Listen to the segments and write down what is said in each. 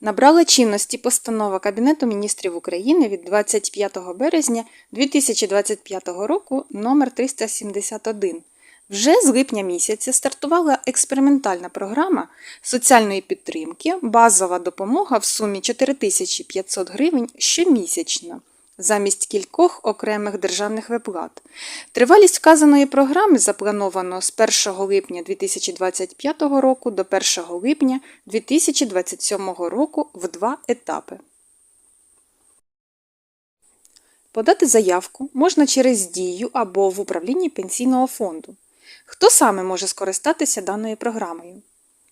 Набрала чинності постанова Кабінету міністрів України від 25 березня 2025 року номер 371. Вже з липня місяця стартувала експериментальна програма соціальної підтримки, базова допомога в сумі 4500 гривень щомісячно замість кількох окремих державних виплат. Тривалість вказаної програми заплановано з 1 липня 2025 року до 1 липня 2027 року в два етапи. Подати заявку можна через дію або в управлінні пенсійного фонду. Хто саме може скористатися даною програмою?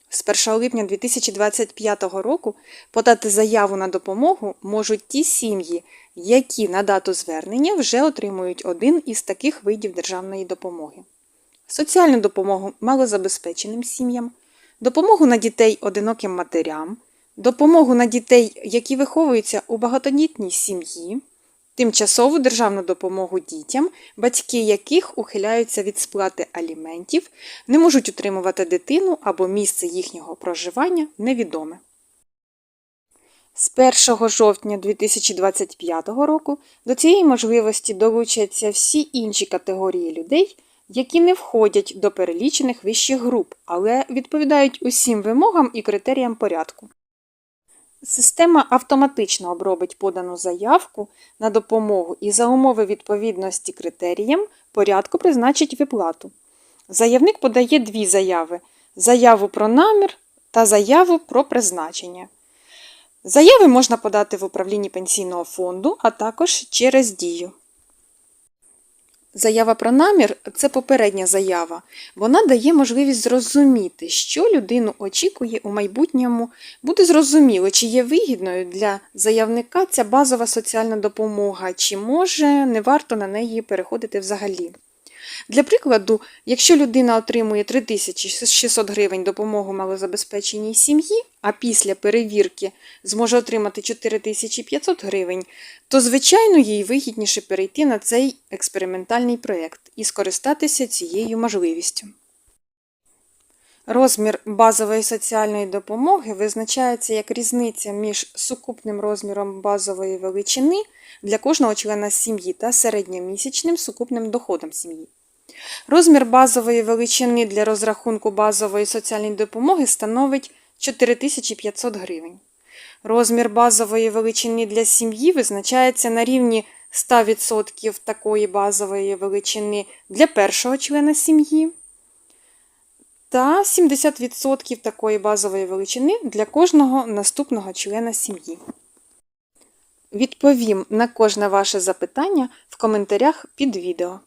З 1 липня 2025 року подати заяву на допомогу можуть ті сім'ї, які на дату звернення вже отримують один із таких видів державної допомоги: соціальну допомогу малозабезпеченим сім'ям, допомогу на дітей одиноким матерям, допомогу на дітей, які виховуються у багатодітній сім'ї, тимчасову державну допомогу дітям, батьки яких ухиляються від сплати аліментів, не можуть утримувати дитину або місце їхнього проживання невідоме. З 1 жовтня 2025 року до цієї можливості долучаться всі інші категорії людей, які не входять до перелічених вищих груп, але відповідають усім вимогам і критеріям порядку. Система автоматично обробить подану заявку на допомогу і за умови відповідності критеріям порядку призначить виплату. Заявник подає дві заяви: заяву про намір та заяву про призначення. Заяви можна подати в управлінні пенсійного фонду, а також через дію. Заява про намір це попередня заява. Вона дає можливість зрозуміти, що людину очікує у майбутньому. Буде зрозуміло, чи є вигідною для заявника ця базова соціальна допомога, чи може не варто на неї переходити взагалі. Для прикладу, якщо людина отримує 3600 гривень допомогу малозабезпеченій сім'ї, а після перевірки зможе отримати 4500 гривень, то, звичайно, їй вигідніше перейти на цей експериментальний проєкт і скористатися цією можливістю. Розмір базової соціальної допомоги визначається як різниця між сукупним розміром базової величини для кожного члена сім'ї та середньомісячним сукупним доходом сім'ї. Розмір базової величини для розрахунку базової соціальної допомоги становить 4500 гривень. Розмір базової величини для сім'ї визначається на рівні 100% такої базової величини для першого члена сім'ї та 70% такої базової величини для кожного наступного члена сім'ї. Відповім на кожне ваше запитання в коментарях під відео.